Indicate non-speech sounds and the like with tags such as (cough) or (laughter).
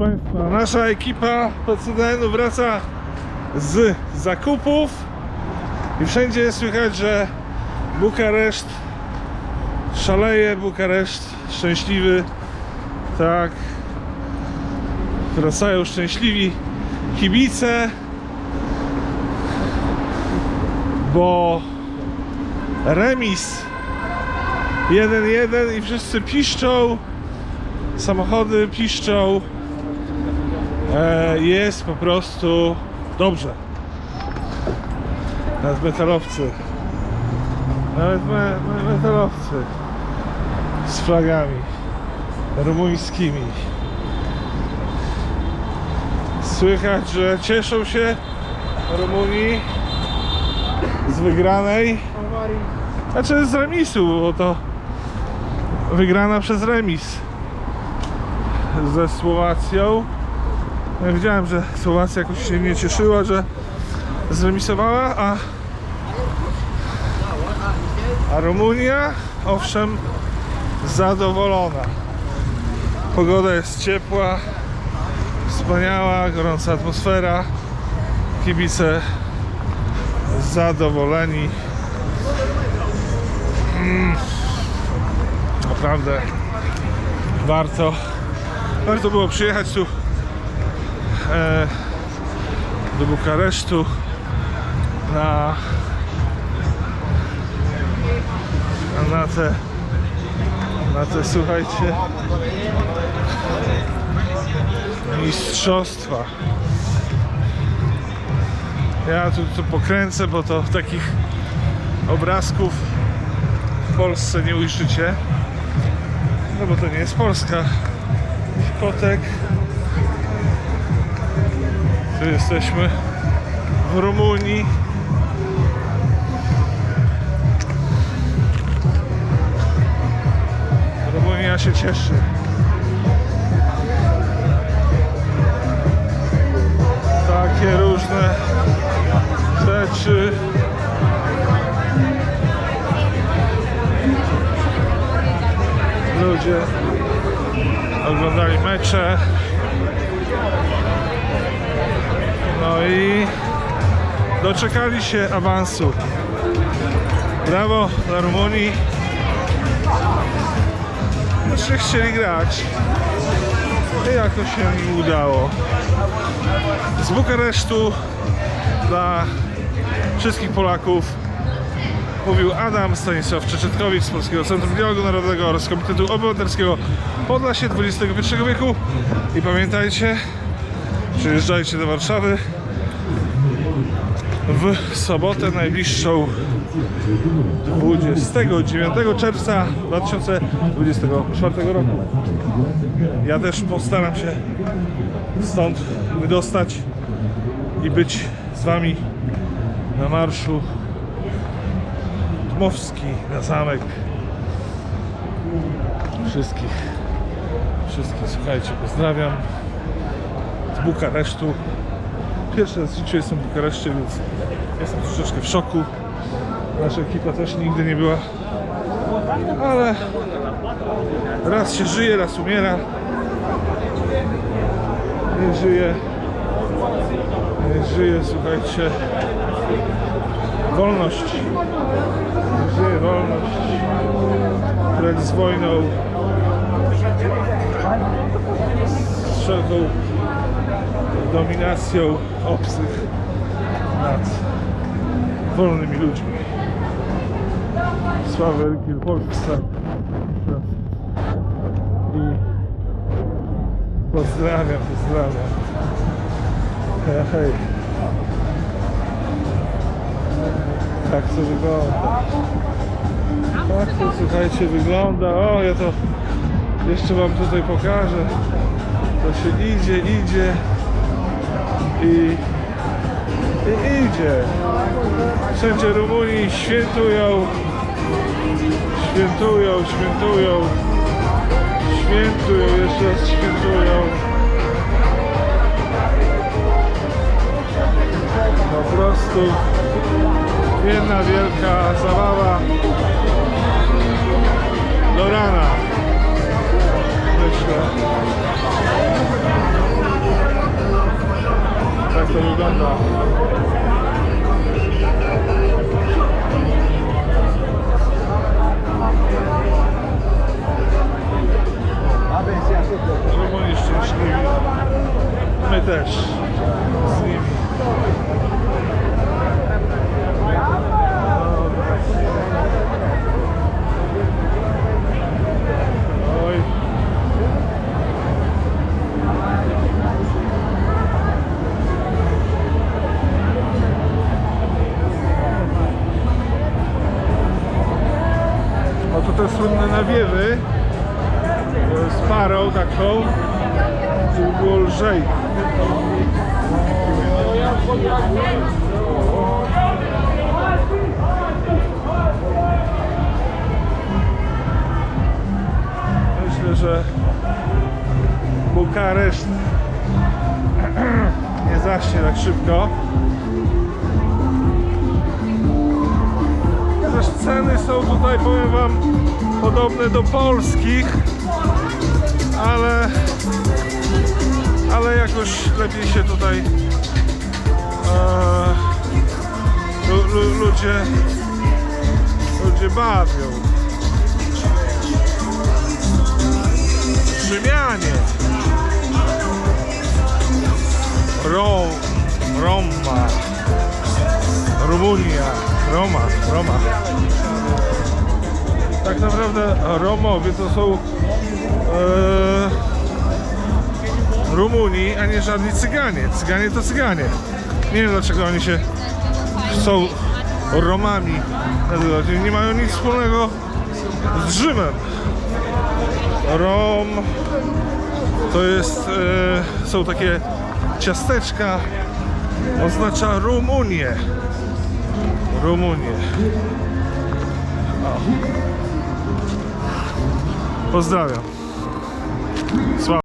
Państwa, nasza ekipa PCDN-u wraca z zakupów i wszędzie słychać, że Bukareszt szaleje, Bukareszt szczęśliwy, tak. Wracają szczęśliwi kibice, bo remis 1-1 i wszyscy piszczą, samochody piszczą, jest po prostu dobrze. Nawet metalowcy, nawet me, me, metalowcy z flagami rumuńskimi. Słychać, że cieszą się Rumunii z wygranej. Znaczy z remisu, bo to wygrana przez remis ze Słowacją. Ja wiedziałem, że Słowacja jakoś się nie cieszyła, że zremisowała, a, a Rumunia owszem zadowolona. Pogoda jest ciepła, wspaniała, gorąca atmosfera. Kibice zadowoleni. Mm. Naprawdę warto warto było przyjechać tu do Bukaresztu na na te na te słuchajcie mistrzostwa. Ja tu, tu pokręcę, bo to takich obrazków w Polsce nie ujrzycie. No bo to nie jest Polska. Kotek tu jesteśmy w Rumunii. Rumunia się cieszy. Takie różne rzeczy. Ludzie oglądali mecze no i doczekali się awansu. Brawo dla Rumunii. Jeszcze chcieli grać. I jakoś się im udało. Z Bukaresztu dla wszystkich Polaków mówił Adam Stanisław Czeczetkowicz z Polskiego Centrum Dialogu Narodowego oraz Komitetu Obywatelskiego Podlasie XXI wieku. I pamiętajcie przyjeżdżajcie do Warszawy. W sobotę najbliższą 29 czerwca 2024 roku. Ja też postaram się stąd wydostać i być z wami na marszu Dmowski na zamek. Wszystkich wszystkich słuchajcie pozdrawiam Bukaresztu. Pierwszy raz życiu jestem w Bukareszcie więc jestem troszeczkę w szoku. Nasza ekipa też nigdy nie była. Ale raz się żyje, raz umiera. Nie żyje. Nie żyje, słuchajcie wolność. Nie żyje wolność. Precz z wojną. Z wszelką dominacją obcych nad wolnymi ludźmi. Wielkiej Polsce i pozdrawiam, pozdrawiam. Hej, hej. Tak to wygląda. Tak to słuchajcie wygląda. O ja to jeszcze wam tutaj pokażę. To się idzie, idzie i, i idzie. Wszędzie Rumuni świętują świętują, świętują świętują, jeszcze raz świętują. Po prostu jedna wielka zabawa. Do rana myślę wygląda. Rumuni szczęśliwi. My też z O to te słynne nawiewy e, z parą taką, żeby było lżej. Myślę, że Bukareszt (clears throat) nie zaśnie tak szybko. Ceny są tutaj, powiem Wam, podobne do polskich, ale, ale jakoś lepiej się tutaj e, lu, lu, ludzie, ludzie bawią. Rzymianie. Ro, Roma. Rumunia. Roma. Roma. Tak naprawdę Romowie to są e, Rumuni, a nie żadni Cyganie. Cyganie to Cyganie. Nie wiem dlaczego oni się są Romami. Nie mają nic wspólnego z Rzymem. Rom to jest, e, są takie ciasteczka, oznacza Rumunię. Rumunię. O. Pozdrawiam. Sława.